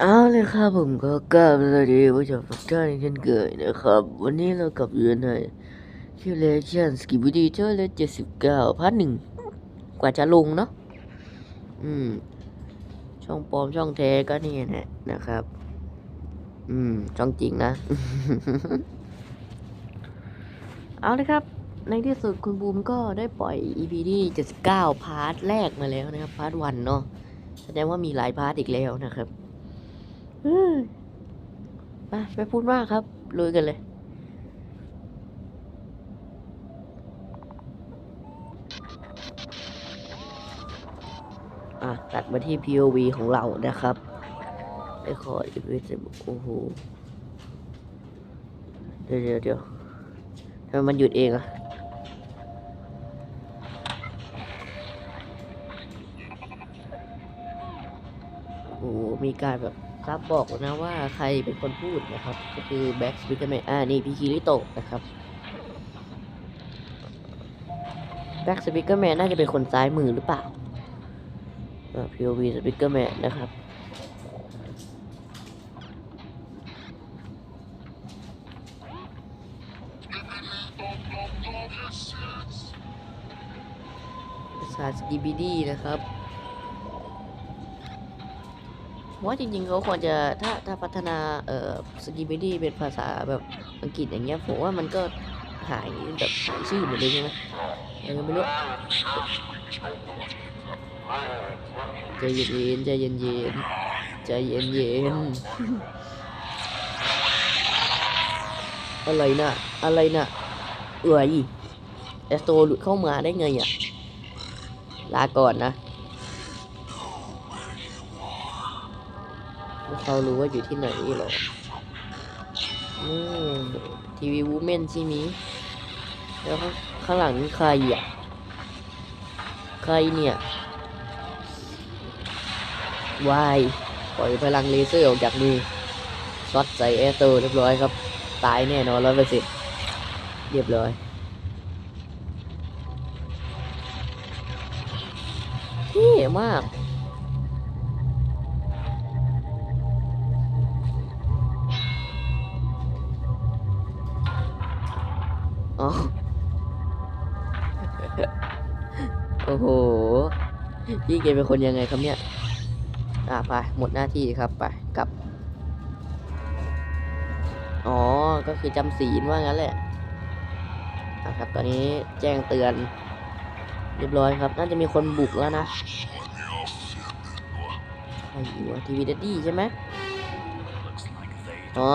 เอาเลยครับผมก็กลับสวัสดีผู้ชมทุกท่านเช่นเคยนะครับ วันนี้เรากลับอยู่ในคิวเลชั่นสกิบดีเจอร์เลเจ็ดสิบเก้าพาร์ทหนึ่งกว่าจะลงเนาะอืม ช่องปลอมช่องแท้ก็นี่แหละนะครับ อืม ช่องจริงนะ เอาเลยครับ ในที่สุดคุณบูมก็ได้ปล่อย EP ที่79พาร์ทแรกมาแล้วนะครับ พาร์ทวันเนาะแสดงว่ามีหลายพาร์ทอีกแล้วนะครับ เฮ้ยไปไปพูดมากครับลุยกันเลย อะ ตัดมาที่ POV ของเรานะครับไอ้ขออีกนิดนึงโอ้โห เดี๋ยวเดี๋ยวเดี๋ยวทำไมมันหยุดเองอะโอ้โหมีการแบบ ซับบอกนะว่าใครเป็นคนพูดนะครับ ก็คือแบ็กสปิเกอร์แมนอ่านี่พี่คิริโตะนะครับแบ็กสปิเกอร์แมนน่าจะเป็นคนซ้ายมือหรือเปล่า POV Speaker Man นะครับภาษาสกีบีดีนะครับ ว่าจริงๆเขาควรจะถ้าถ้าพัฒนาเอ่อสกีบีดีเป็นภาษาแบบอังกฤษอย่างเงี้ยผมว่ามันก็หายแบบหายชื่อหมดเลยใช่ไหมยังไม่รู้ใจเย็นๆใจเย็นๆใจเย็นๆอะไรนะอะไรนะเอื่อยเอสโตหลุดเข้ามาได้ไงอะลาก่อนนะ เขารู้ว่าอยู่ที่ไหนหรออืมทีวีวูแมนใช่ไหมแล้วข้างหลังนี่ใครอะ ใครเนี่ยวายปล่อยพลังเลเซอร์ออกจากมือช็อตใส่แอร์โตเรียบร้อยครับ ตายแน่นอนร้อยเปอร์เซ็นต์เรียบร้อยเท่มาก อ๋อ โอ้โห พี่เกเป็นคนยังไงครับเนี่ย อ่าไป หมดหน้าที่ครับ ไป กลับ อ๋อ ก็คือจำศีลว่างั้นแหละนะครับ ตอนนี้แจ้งเตือน เรียบร้อยครับ น่าจะมีคนบุกแล้วนะใครอยู่วทีวีดัดดี้ใช่ไหมอ๋อ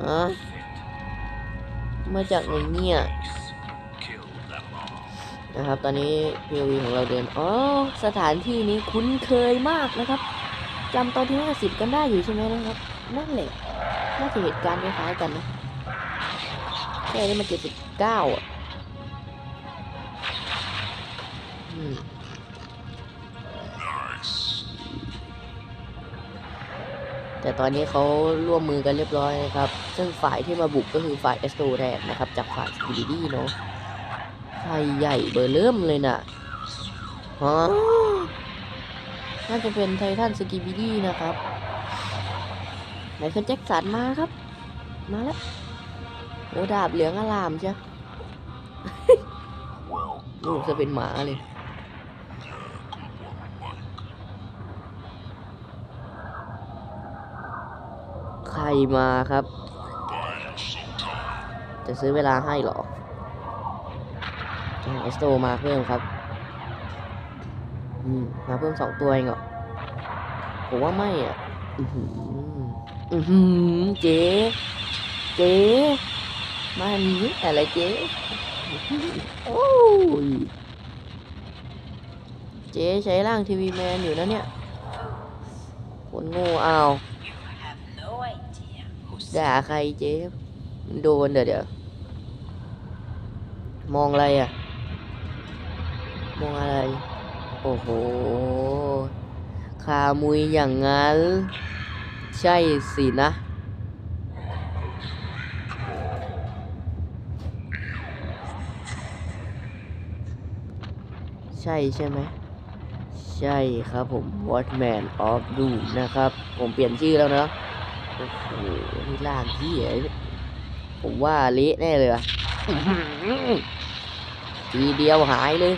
อ๋อ มาจากไหนเนี่ยนะครับ ตอนนี้ POV ของเราเดินอ๋อสถานที่นี้คุ้นเคยมากนะครับจำตอนที่ห้าสิบกันได้อยู่ใช่ไหมนะครับ นั่นแหละน่าจะเหตุการณ์คล้ายๆกันนะแค่นี้มันเจ็ดสิบเก้าอะ อืม แต่ตอนนี้เขาร่วมมือกันเรียบร้อยนะครับ ซึ่งฝ่ายที่มาบุกก็คือฝ่ายเอสโตแรกนะครับ จากฝ่ายสกิลดี้เนาะไฟใหญ่เบอร์เริ่มเลยน่ะฮะน่าจะเป็นไททันสกีบิดี้นะครับไหนคือแจ็คสันมาครับ มาแล้วโอ้ดาบเหลืองอลามใช่ ลูกจะเป็นหมาเลย ใครมาครับ จะซื้อเวลาให้เหรอเอสโตมาเพิ่มครับ อืม มาเพิ่มสองตัวเองเหรอ ผมว่าไม่อะ อือหือ อือหือ เจ๊เจ๊มาหนี้อะไรเจ๊โอ้ยเจ๊ใช้ร่างทีวีแมนอยู่นะเนี่ย คนโง่เอา ด่าใครเจ๊มันโดนเดี๋ยวเดี๋ยวมองอะไรอะ มองอะไร โอ้โหคามุยอย่างนั้น ใช่สินะ ใช่ใช่ไหม ใช่ครับผม Watchman of Doom นะครับ ผมเปลี่ยนชื่อแล้วเนาะ โอ้โหนี่ล่างที่ไหนเนี่ยผมว่าเละแน่เลยอะทีเดียวหายเลย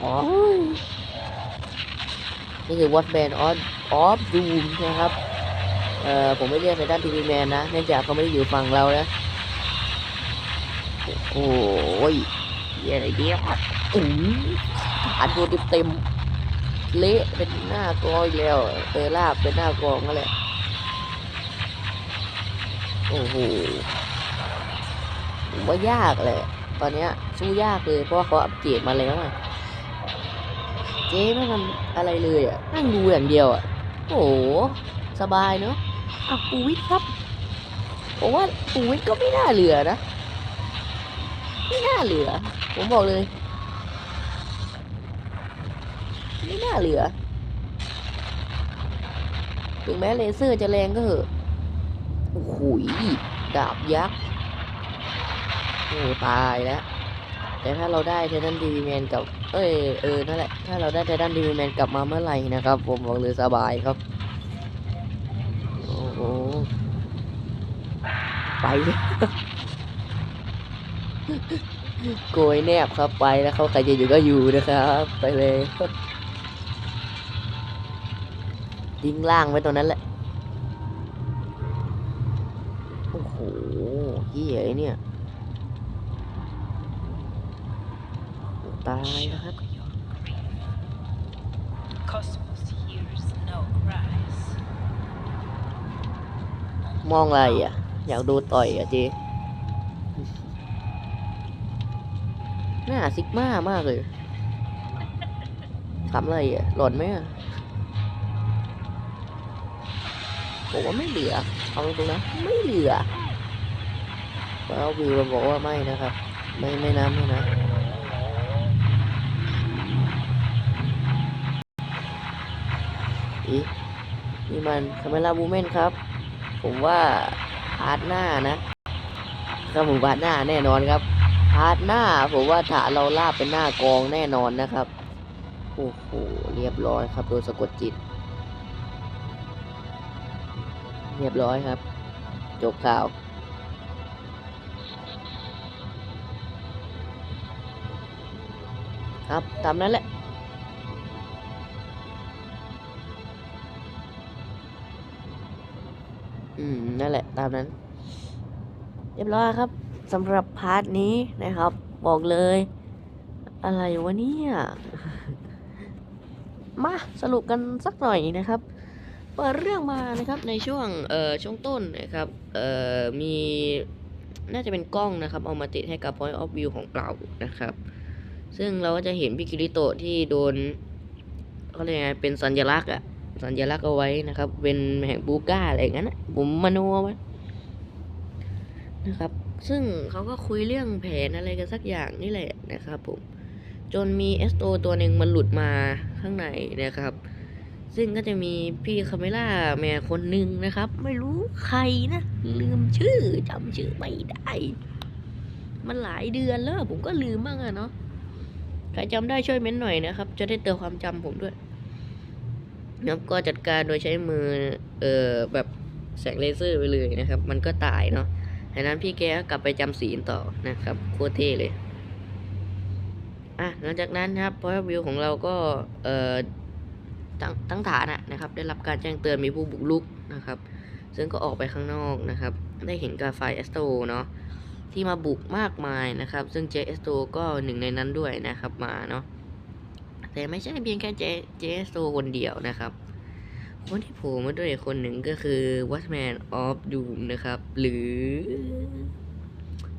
อ๋อนี่คือ Watchman of of Doom นะครับ เอ่อ ผมไม่เรียกในด้านทีวีแมนนะ เนื่องจากเขาไม่ได้อยู่ฝั่งเรานะ โอ้โหเยอะไรเดียวอืมอันตัวเต็มเละเป็นหน้ากองอีกแล้ว เออลาบเป็นหน้ากองนั่นแหละ โอ้โหผมว่ายากเลย ตอนเนี้ยสู้ยากเลยเพราะเขาอัปเกรดมาแล้วอะเจ๊ไม่ทำอะไรเลยอะนั่งดูอย่างเดียวอะโอ้โหสบายเนาะอะปูวิทครับผมว่าปูวิทก็ไม่น่าเหลือนะไม่น่าเหลือ ผมบอกเลย ไม่น่าเหลือ ถึงแม้เลเซอร์จะแรงก็เหอะ โอ้โหยดาบยักษ์โอ้ตายแล้ว แต่ถ้าเราได้ไททันดีวีแมนกับ เอ้ยเออนั่นแหละ ถ้าเราได้ไททันดีวีแมนกลับมาเมื่อไหร่นะครับ ผมบอกเลยสบายครับ โอ้โหไปโกยแนบครับไปแล้วเขาใครจะอยู่ก็อยู่นะครับ ไปเลยทิ้งล่างไว้ตรงนั้นแหละ เหี้ยไอ้เนี่ยตายแล้วครับ Shock your grief. Cosmos hears no cries. มองอะไรอะ อยากดูต่อยอะเจหน้าซิกมามากเลยทำอะไรอะ หล่นไหมอะผมว่าไม่เหลือ เอาตรงๆนะ ไม่เหลือ แล้ววิวเราบอกว่าไม่นะครับ ไม่ไม่น้ำไม่นะอีนี่มันคาเมล่าบูเมนครับ ผมว่าพาร์ทหน้านะครับผมพาร์ทหน้าแน่นอนครับพาร์ทหน้าผมว่าถ้าเราลาบเป็นหน้ากองแน่นอนนะครับโอ้โหเรียบร้อยครับโดนสะกดจิต เรียบร้อยครับ จบข่าว ครับ ตามนั้นแหละ อืม นั่นแหละ ตามนั้น เรียบร้อยครับสำหรับพาร์ทนี้นะครับ บอกเลย อะไรวะเนี่ย มาสรุปกันสักหน่อยนะครับเปิดเรื่องมานะครับในช่วงเอ่อช่วงต้นนะครับเอ่อมีน่าจะเป็นกล้องนะครับ เอามาติดให้กับ point of view ของเรานะครับ ซึ่งเราก็จะเห็นพี่กิริโตที่โดนเขาเรียกไงเป็นสัญลักษณ์อะสัญลักษณ์เอาไว้นะครับ เป็นแห่งบูก้าอะไรอย่างนั้นนะผมมโนไว้นะครับ ซึ่งเขาก็คุยเรื่องแผนอะไรกันสักอย่างนี่แหละนะครับผมจนมีเอสโตตัวหนึ่งมันหลุดมาข้างในนะครับ ซึ่งก็จะมีพี่คาเมล่าแมนคนหนึ่งนะครับ ไม่รู้ใครนะ ลืมชื่อจำชื่อไม่ได้ มันหลายเดือนแล้วผมก็ลืมบ้างอะเนาะ ครจำได้ช่วยเม้นหน่อยนะครับ จะได้เตือนความจำผมด้วยนะครับก็จัดการโดยใช้มือเอ่อแบบแสงเลเซอร์ไปเลยนะครับ มันก็ตายเนาะดังนั้นพี่แกก็กลับไปจำศีลต่อนะครับโคตรเท่เลยอะหลังจากนั้นนะครับ point of view ของเราก็เอ่อตั้งตั้งฐานะนะครับ ได้รับการแจ้งเตือนมีผู้บุกรุกนะครับ ซึ่งก็ออกไปข้างนอกนะครับ ได้เห็นกาไฟเอสโตเนาะ ที่มาบุกมากมายนะครับ ซึ่งเจสโตก็หนึ่งในนั้นด้วยนะครับมาเนาะแต่ไม่ใช่เพียงแค่เจเจสโตคนเดียวนะครับ คนที่โผล่มาด้วยคนหนึ่งก็คือ Watchman of Doom นะครับ หรือ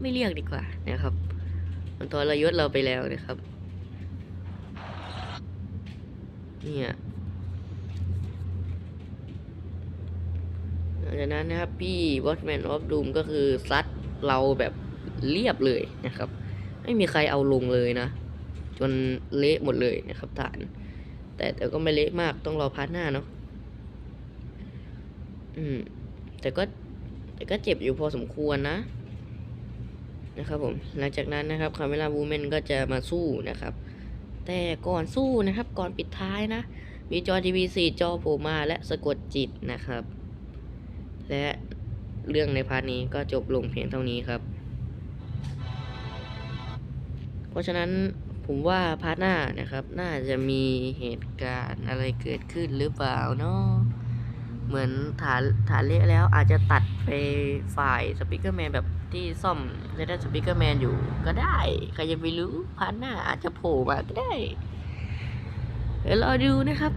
ไม่เรียกดีกว่านะครับ มันทรยศเราไปแล้วนะครับ เนี่ยหลังจากนั้นนะครับพี่ Watchman of Doom ก็คือซัด เราแบบเรียบเลยนะครับ ไม่มีใครเอาลงเลยนะ จนเละหมดเลยนะครับฐาน แต่แต่ก็ไม่เละมากต้องรอพาร์ทหน้าเนาะอืม แต่ก็แต่ก็เจ็บอยู่พอสมควรนะนะครับผมหลังจากนั้นนะครับคาเมล่าวูแมนก็จะมาสู้นะครับ แต่ก่อนสู้นะครับก่อนปิดท้ายนะ มีจอทีวีสี่จอโผล่มาและสะกดจิตนะครับ และ เรื่องในพาร์ทนี้ก็จบลงเพียงเท่านี้ครับ เพราะฉะนั้นผมว่าพาร์ทหน้านะครับ น่าจะมีเหตุการณ์อะไรเกิดขึ้นหรือเปล่าเนาะเหมือนฐานฐานเละแล้วอาจจะตัดไปฝ่ายสปิเกอร์แมนแบบที่ซ่อมในด้านสปิเกอร์แมนอยู่ก็ได้ ใครจะไปรู้พาร์ทหน้าอาจจะโผล่มาก็ได้เดี๋ยวรอดูนะครับ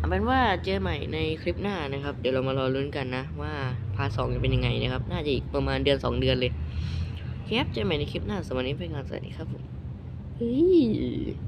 เอาเป็นว่าเจอใหม่ในคลิปหน้านะครับ เดี๋ยวเรามารอลุ้นกันนะว่าพาร์ทสองจะเป็นยังไงนะครับ น่าจะอีกประมาณเดือนสองเดือนเลยครับเจอใหม่ในคลิปหน้าสำหรับวันนี้เป็นงานสวัสดีครับผมเฮ้ย